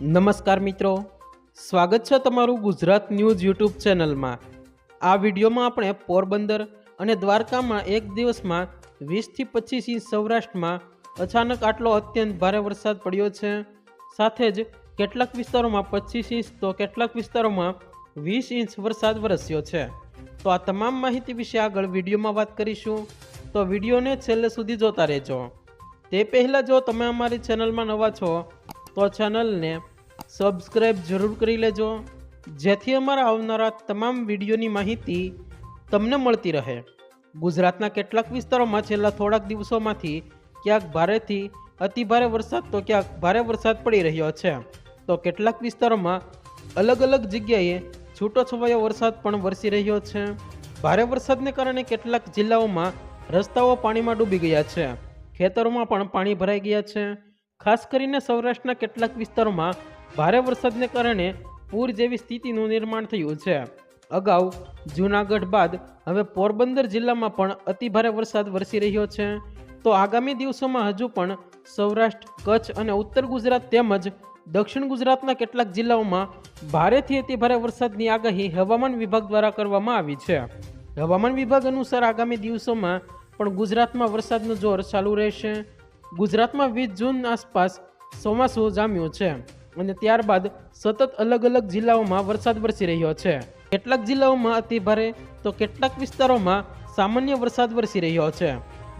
નમસ્કાર મિત્રો. સ્વાગત છે તમારું ગુજરાત ન્યૂઝ યુટ્યુબ ચેનલમાં. આ વિડીયોમાં આપણે પોરબંદર અને દ્વારકામાં એક દિવસમાં વીસથી પચીસ ઇંચ સૌરાષ્ટ્રમાં અચાનક આટલો અત્યંત ભારે વરસાદ પડ્યો છે. સાથે જ કેટલાક વિસ્તારોમાં પચીસ ઇંચ તો કેટલાક વિસ્તારોમાં વીસ ઇંચ વરસાદ વરસ્યો છે. તો આ તમામ માહિતી વિશે આગળ વિડીયોમાં વાત કરીશું. તો વિડીયોને છેલ્લે સુધી જોતા રહેજો. તે પહેલાં જો તમે અમારી ચેનલમાં નવા છો, તો ચેનલને સબસ્ક્રાઈબ જરૂર કરી લેજો. જેથી અમારા આવનારા તમામ વિડીયોની માહિતી તમને મળતી રહે. ગુજરાતના કેટલાક વિસ્તારોમાં છેલ્લા થોડાક દિવસોમાંથી ક્યાંક ભારેથી અતિભારે વરસાદ તો ક્યાંક ભારે વરસાદ પડી રહ્યો છે. તો કેટલાક વિસ્તારોમાં અલગ અલગ જગ્યાએ છૂટો છવાયો વરસાદ પણ વરસી રહ્યો છે. ભારે વરસાદને કારણે કેટલાક જિલ્લાઓમાં રસ્તાઓ પાણીમાં ડૂબી ગયા છે. ખેતરોમાં પણ પાણી ભરાઈ ગયા છે. ખાસ કરીને સૌરાષ્ટ્રના કેટલાક વિસ્તારોમાં ભારે વરસાદને કારણે પૂર જેવી સ્થિતિનું નિર્માણ થયું છે. અગાઉ જૂનાગઢ બાદ હવે પોરબંદર જિલ્લામાં પણ અતિભારે વરસાદ વરસી રહ્યો છે. તો આગામી દિવસોમાં હજુ પણ સૌરાષ્ટ્ર, કચ્છ અને ઉત્તર ગુજરાત તેમજ દક્ષિણ ગુજરાતના કેટલાક જિલ્લાઓમાં ભારેથી અતિભારે વરસાદની આગાહી હવામાન વિભાગ દ્વારા કરવામાં આવી છે. હવામાન વિભાગ અનુસાર આગામી દિવસોમાં પણ ગુજરાતમાં વરસાદનું જોર ચાલુ રહેશે. ગુજરાતમાં વીસ જૂન આસપાસ ચોમાસું જામ્યું છે. અને ત્યારબાદ સતત અલગ અલગ જિલ્લાઓમાં વરસાદ વરસી રહ્યો છે. કેટલાક જિલ્લાઓમાં અતિભારે તો કેટલાક વિસ્તારોમાં સામાન્ય વરસાદ વરસી રહ્યો છે.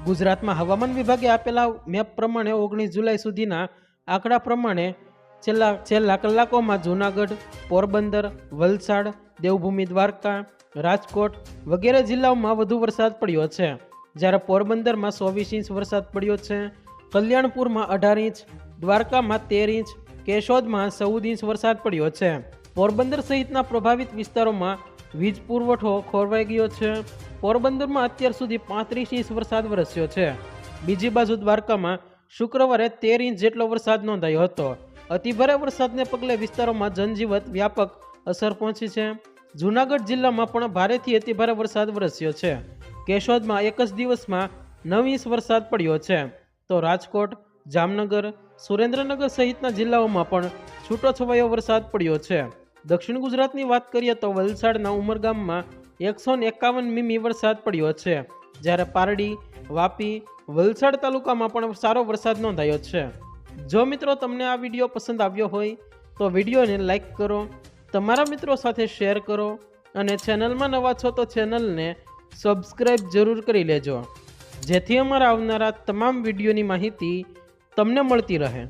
ગુજરાતમાં હવામાન વિભાગે આપેલા મેપ પ્રમાણે ઓગણીસ જુલાઈ સુધીના આંકડા પ્રમાણે છેલ્લા છેલ્લા કલાકોમાં જૂનાગઢ, પોરબંદર, વલસાડ, દેવભૂમિ દ્વારકા, રાજકોટ વગેરે જિલ્લાઓમાં વધુ વરસાદ પડ્યો છે. જ્યારે પોરબંદરમાં ચોવીસ ઇંચ વરસાદ પડ્યો છે. કલ્યાણપુરમાં અઢાર ઇંચ, દ્વારકામાં તેર ઇંચ કેશોદમાં ચૌદ ઇંચ વરસાદ પડ્યો છે. પોરબંદર સહિતના પ્રભાવિત વિસ્તારોમાં વીજ પુરવઠો ખોરવાઈ ગયો છે. પોરબંદરમાં અત્યાર સુધી પાંત્રીસ ઇંચ વરસાદ વરસ્યો છે. બીજી બાજુ દ્વારકામાં શુક્રવારે તેર ઇંચ જેટલો વરસાદ નોંધાયો હતો. અતિભારે વરસાદને પગલે વિસ્તારોમાં જનજીવન વ્યાપક અસર પહોંચી છે. જૂનાગઢ જિલ્લામાં પણ ભારેથી અતિભારે વરસાદ વરસ્યો છે. કેશોદમાં એક જ દિવસમાં નવ ઇંચ વરસાદ પડ્યો છે. તો રાજકોટ, જામનગર સુરેન્દ્રનગર સહિતના જિલ્લાઓમાં પણ છૂટો છવાયો વરસાદ પડ્યો છે. દક્ષિણ ગુજરાતની વાત કરીએ તો વલસાડના ઉમરગામમાં એકસો એકાવન મીમી વરસાદ પડ્યો છે. જ્યારે પારડી, વાપી, વલસાડ તાલુકામાં પણ સારો વરસાદ નોંધાયો છે. જો મિત્રો તમને આ વીડિયો પસંદ આવ્યો હોય, તો વિડીયોને લાઇક કરો, તમારા મિત્રો સાથે શેર કરો અને ચેનલમાં નવા છો તો ચેનલને સબસ્ક્રાઈબ જરૂર કરી લેજો. જેથી અમારા આવનારા તમામ વિડીયોની માહિતી તમને મળતી રહે.